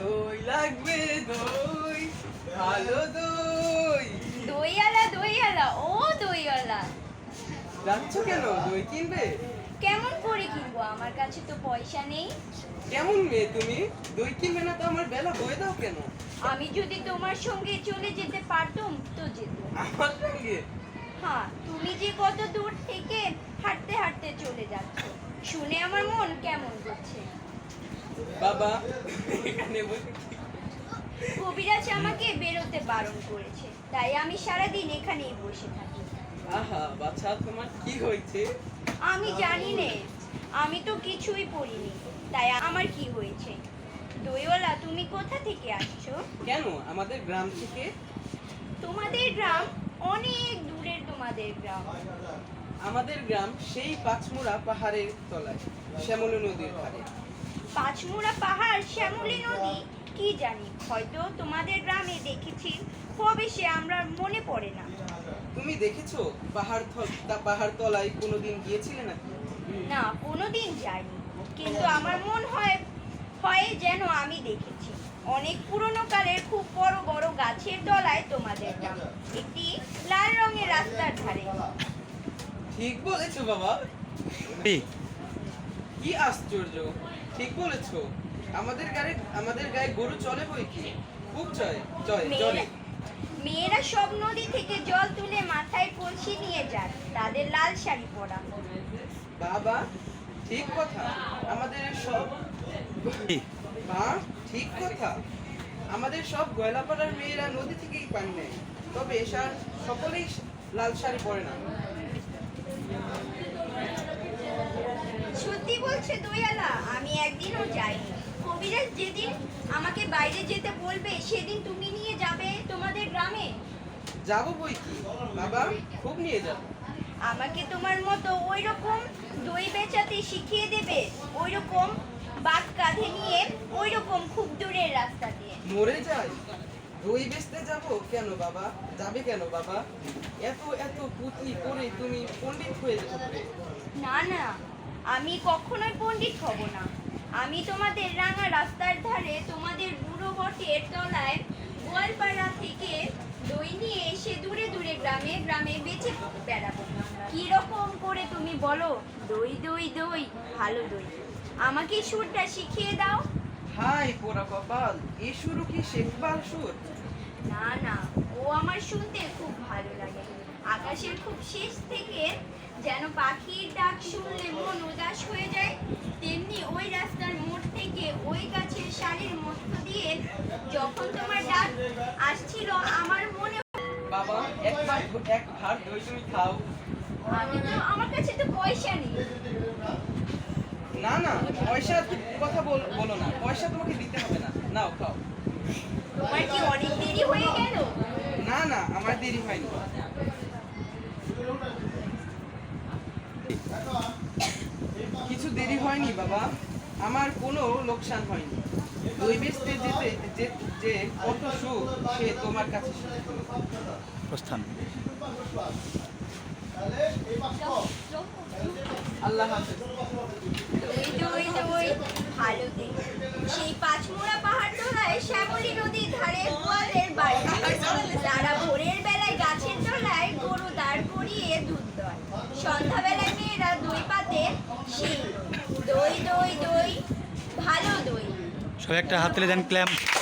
দই লাগবে দই। ভালো দই। দইয়ালা দইয়ালা ও দইয়ালা। যাচ্ছ কেন? দই কিনবে? কেমন করে কিনবো? আমার কাছে তো পয়সা নেই। কেমন মেয়ে তুমি? দই কিনবে না তো আমার বেলা বয়ে দাও কেন? আমি যদি তোমার সঙ্গে চলে যেতে পারতাম তো যেত। আমার সঙ্গে? হ্যাঁ তুমি যে কত দূর থেকে হাঁটতে হাঁটতে চলে যাচ্ছ। শুনে আমার মন কেমন করছে। বাবা কবিরাজ আমাকে বেরোতে বারণ করেছে তাই আমি সারাদিন এখানেই বসে থাকি। আহা বাচ্চা তোমার কি হয়েছে? আমি জানি নে আমি তো কিছুই পড়িনি তাই আমার কি হয়েছে? দইওয়ালা তুমি কোথা থেকে আসছো? কেন? আমাদের গ্রাম থেকে? তোমাদের গ্রাম অনেক দূরের তোমাদের গ্রাম। আমাদের গ্রাম সেই পাঁচমুড়া পাহাড়ের তলায় শ্যামলী নদীর ধারে। পাঁচমুড়া পাহাড় শ্যামলী নদী কি জানি হয়তো তোমাদের গ্রামে দেখেছি কবে সে আমরা মনে পড়ে না। তুমি দেখেছ পাহাড় তা- পাহাড় তলায় কোনোদিন গিয়েছিলে নাকি? না কোনোদিন যাইনি। কিন্তু আমার মন হয় হয় যেন আমি দেখেছি। অনেক পুরনো কালের খুব বড় বড় গাছের তলায় তোমাদের গ্রাম। একটি লাল রঙের রাস্তার ধারে। ঠিক বলেছ বাবা। কি আশ্চর্য? ঠিক বলেছ। আমাদের গায়ে আমাদের গায়ে গরু চলে বই কি? খুব চলে চলে চলে মেয়েরা মেয়েরা সব নদী থেকে জল তুলে মাথায় কলসি নিয়ে যায়। তাদের লাল শাড়ি পরা। বাবা ঠিক কথা। আমাদের সব মা ঠিক কথা। আমাদের সব গয়লাপাড়ার মেয়েরা নদী থেকেই পানি নেয়। তবে এসার সকলেই লাল শাড়ি পরে না। সত্যি বলছে দয়ালা আমি একদিনও যাইনি। কবিরাজ যেদিন আমাকে বাইরে যেতে বলবে সেদিন তুমি নিয়ে যাবে তোমাদের গ্রামে? যাব বই কি? বাবা খুব নিয়ে যাব। আমাকে তোমার মতো ওই রকম দই বেচাতে শিখিয়ে দেবে ওই রকম বাঘ কাঁধে নিয়ে ওই রকম খুব দূরের রাস্তা দিয়ে। মরে যায় দই বেচতে যাব কেন বাবা? যাবে কেন বাবা? এত এত পুঁথি করে তুমি পণ্ডিত হয়ে যাবে। না না আমি কখনোই পণ্ডিত হব না। আমি তোমাদের রাঙা রাস্তার ধারে তোমাদের বুড়ো বটের তলায় গোয়ালপাড়া থেকে দই নিয়ে এসে দূরে দূরে গ্রামে গ্রামে বেঁচে বেড়াবো। কি রকম করে তুমি বলো? দই দই দই ভালো দই। আমাকে সুরটা শিখিয়ে দাও। হাই পোড়া কপাল এ শুরু কি শেখবার সুর? না না। ও আমার শুনতে খুব ভালো লাগে। আকাশের খুব শেষ থেকে যেন পাখির ডাক শুনলে মন উদাস হয়ে যায় তেমনি ওই রাস্তার মোড় থেকে ওই গাছের শাড়ির মধ্য দিয়ে যখন তোমার ডাক আসছিল আমার মনে বাবা একবার এক ভার দই তুমি খাও। আমি তো আমার কাছে তো পয়সা নেই। না না পয়সা কথা বল- বলো না পয়সা তোমাকে দিতে হবে না। নাও খাও। তোমার কি অনেক দেরি হয়ে গেল? না না আমার দেরি হয়নি। কিছু দেরি হয়নি বাবা। আমার কোনো লোকসান হয়নি। দই যেতে যে- যে কত সুখ সে তোমার কাছে প্রস্থান। আল্লাহ হাফেজ। ভালো সেই পাঁচমোড়া পাহাড় নদীর ধারে গোয়ালের বাড়ি তারা ভোরের বেলায় গাছের তলায় গরু দাঁড় করিয়ে দুধ দেয়। সন্ধ্যাবেলায় মেয়েরা দই পাতে সেই দই দই দই, ভালো দই। সবাই একটা হাত তুলে দেন ক্ল্যাম্প